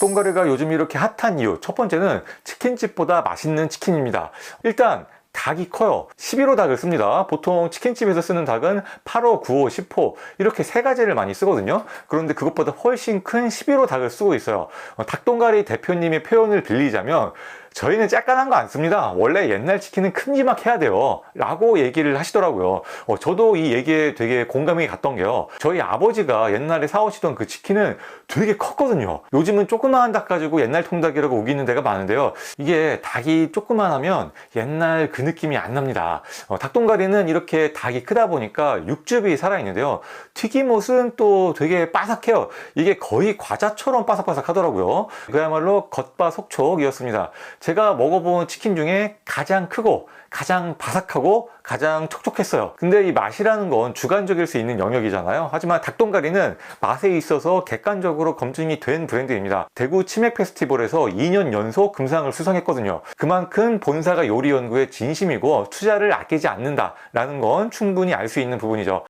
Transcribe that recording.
닭똥가리가 요즘 이렇게 핫한 이유 첫 번째는 치킨집보다 맛있는 치킨입니다. 일단 닭이 커요. 11호 닭을 씁니다. 보통 치킨집에서 쓰는 닭은 8호, 9호, 10호 이렇게 세 가지를 많이 쓰거든요. 그런데 그것보다 훨씬 큰 11호 닭을 쓰고 있어요. 어, 닭똥가리 대표님의 표현을 빌리자면 저희는 짝깐한 거 안 씁니다. 원래 옛날 치킨은 큼지막해야 돼요. 라고 얘기를 하시더라고요. 어, 저도 이 얘기에 되게 공감이 갔던 게요. 저희 아버지가 옛날에 사오시던 그 치킨은 되게 컸거든요. 요즘은 조그마한 닭 가지고 옛날 통닭이라고 우기는 데가 많은데요. 이게 닭이 조그만하면 옛날 그 느낌이 안 납니다. 어, 닭똥가리는 이렇게 닭이 크다 보니까 육즙이 살아있는데요. 튀김옷은 또 되게 바삭해요. 이게 거의 과자처럼 바삭바삭 하더라고요. 그야말로 겉바 속촉이었습니다. 제가 먹어본 치킨 중에 가장 크고 가장 바삭하고 가장 촉촉했어요. 근데 이 맛이라는 건 주관적일 수 있는 영역이잖아요. 하지만 닭똥가리는 맛에 있어서 객관적으로 검증이 된 브랜드입니다. 대구 치맥 페스티벌에서 2년 연속 금상을 수상했거든요. 그만큼 본사가 요리 연구에 진심이고 투자를 아끼지 않는다 라는 건 충분히 알 수 있는 부분이죠.